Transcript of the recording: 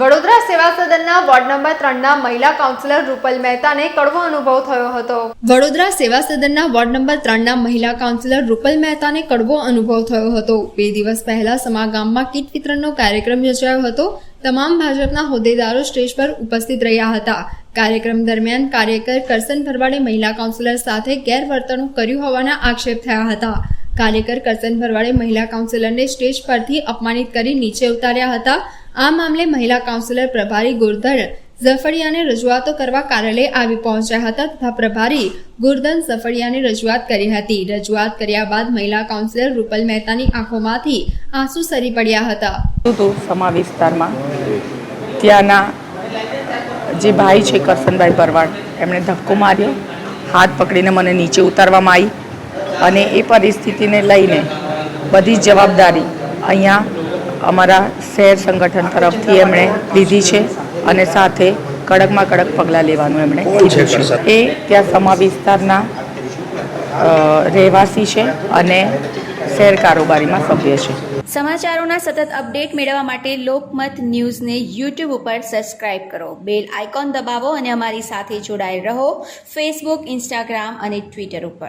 વડોદરા સેવા સદનના ward number ત્રણના મહિલા કાઉન્સિલર રૂપલ મહેતાને કડવો અનુભવ થયો હતો. વડોદરા સેવા સદનના વોર્ડ નંબર ત્રણના મહિલા કાઉન્સિલર રૂપલ મહેતાને કડવો અનુભવ થયો હતો. બે દિવસ પહેલા સમાગામમાં કીટ વિતરણનો કાર્યક્રમ યોજાયો હતો. તમામ ભાજપના હોદ્દેદારો સ્ટેજ પર ઉપસ્થિત રહ્યા હતા. કાર્યક્રમ દરમિયાન કાર્યકર કરસન ભરવાડે મહિલા કાઉન્સિલર સાથે ગેરવર્તણૂક કર્યું હોવાના આક્ષેપ થયા હતા. કાર્યકર કરસન ભરવાડે મહિલા કાઉન્સિલરને સ્ટેજ પરથી અપમાનિત કરી નીચે ઉતાર્યા હતા. આ મામલે મહિલા કાઉન્સિલર પ્રભારી ગુરધર ઝફળિયાને રજૂઆતો કરવા કાર્યાલય આવી પહોંચ્યા હતા તથા પ્રભારી ગુરધન ઝફળિયાને રજૂઆત કરી હતી. રજૂઆત કર્યા બાદ મહિલા કાઉન્સિલર રૂપલ મહેતાની આંખોમાંથી આંસુ સરી પડ્યા હતા. સમા વિસ્તારમાં ત્યાંના જે ભાઈ છે કરસનભાઈ ભરવાડ, એમણે ધક્કો માર્યો, હાથ પકડીને મને નીચે ઉતારવામાં આવી અને એ પરિસ્થિતિને લઈને બધી જવાબદારી અહીંયા અમારા શહેર સંગઠન તરફથી એમણે લીધી છે અને સાથે કડકમાં કડક પગલાં લેવાનું એમણે કીધું છે એ ત્યાં સમા વિસ્તારના રહેવાસી છે અને શહેર કારોબારીમાં સભ્ય છે. સમાચારોના સતત અપડેટ મેળવવા માટે લોકમત ન્યૂઝને યુટ્યુબ ઉપર સબસ્ક્રાઇબ કરો. બેલ આઇકોન દબાવો અને અમારી સાથે જોડાયેલ રહો ફેસબુક ઇન્સ્ટાગ્રામ અને ટ્વિટર ઉપર.